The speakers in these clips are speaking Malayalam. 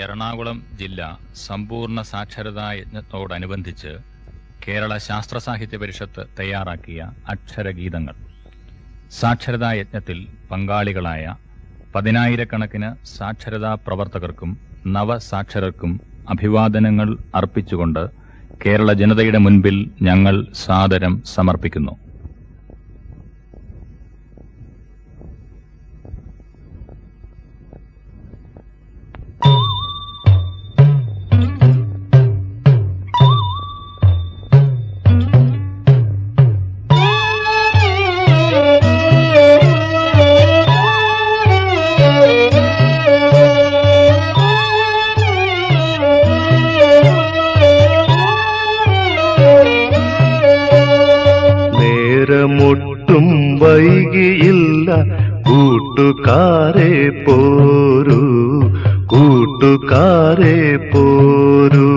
എറണാകുളം ജില്ല സമ്പൂർണ സാക്ഷരതാ യജ്ഞത്തോടനുബന്ധിച്ച് കേരള ശാസ്ത്ര സാഹിത്യ പരിഷത്ത് തയ്യാറാക്കിയ അക്ഷരഗീതങ്ങൾ. സാക്ഷരതാ യജ്ഞത്തിൽ പങ്കാളികളായ പതിനായിരക്കണക്കിന് സാക്ഷരതാ പ്രവർത്തകർക്കും നവസാക്ഷരർക്കും അഭിവാദനങ്ങൾ അർപ്പിച്ചുകൊണ്ട് കേരള ജനതയുടെ മുൻപിൽ ഞങ്ങൾ സാദരം സമർപ്പിക്കുന്നു. വൈകിയില്ല കൂട്ടുകാരെ പോരൂ. കൂട്ടുകാരെ പോരൂ.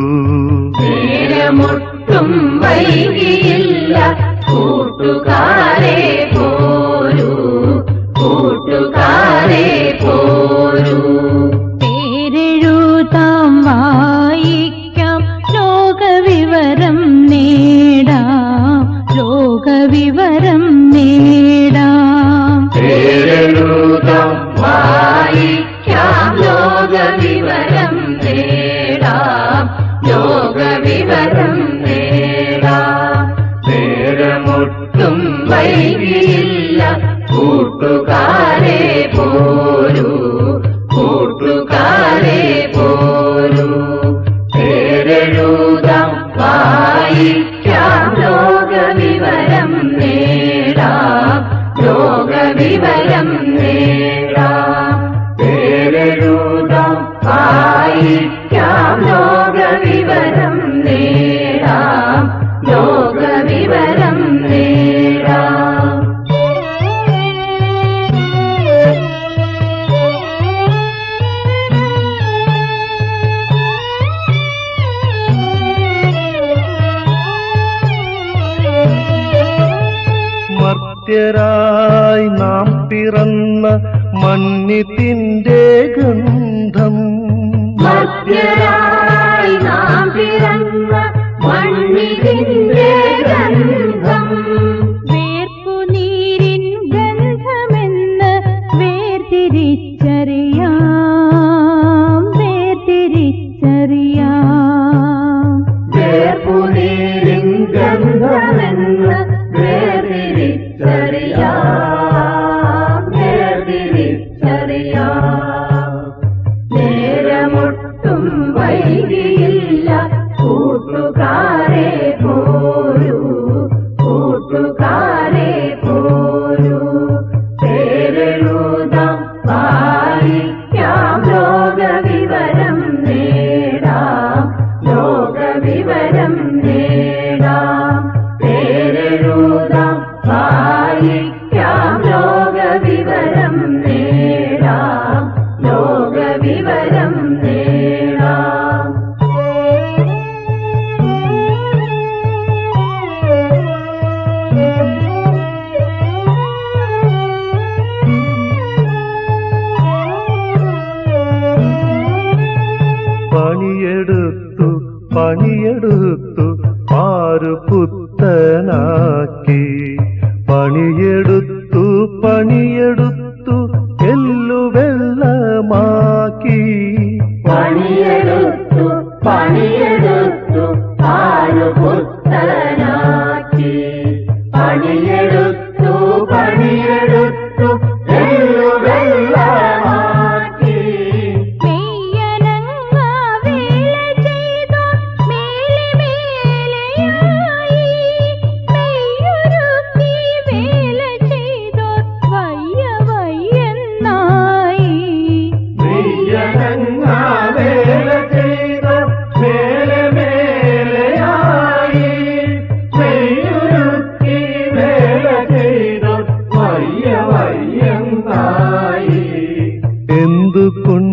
നേരമൊട്ടും വൈകിയില്ല. കൂട്ടുകാരെ പോരൂ. കൂട്ടുകാരെ പോരൂ. വായിക്കാം. ലോകവിവരം നേടാം. ലോകവിവരം നേടാം. മർത്യരായി നാം പിറന്ന മണ്ണിത്തിന്റെ മധ്യരായി നാം പിറന്ന മണ്ണിതിന്റെ ഗന്ധം. വേർപ്പുനീരിൻ ഗന്ധമെന്ന് വേർതിരിച്ചറിയാം വേർതിരിച്ചറിയാം. വേർപുനീരിൻ ഗന്ധമെന്ന് പണിയെടുത്തു ആരു പുത്തനാക്കി. പണിയെടുത്തു പണിയെടുത്തു முன்பு பொன்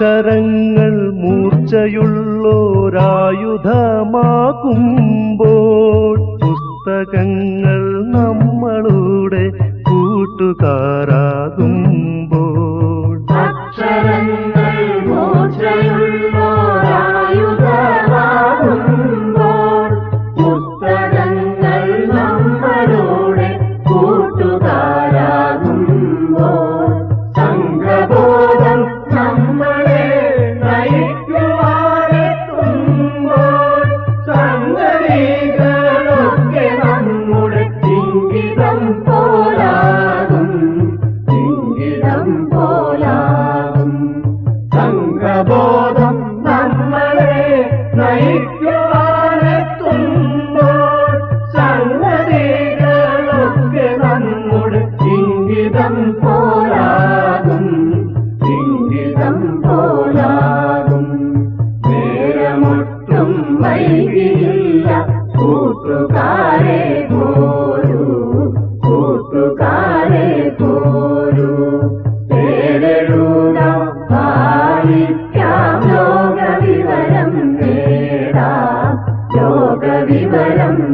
അക്ഷരങ്ങൾ മൂർച്ചയുള്ളോരായുധമാകുമ്പോൾ പുസ്തകങ്ങൾ നമ്മളുടെ കൂട്ടുകാരാകുമ്പോൾ ತುಂಗಬೋಧ பயம்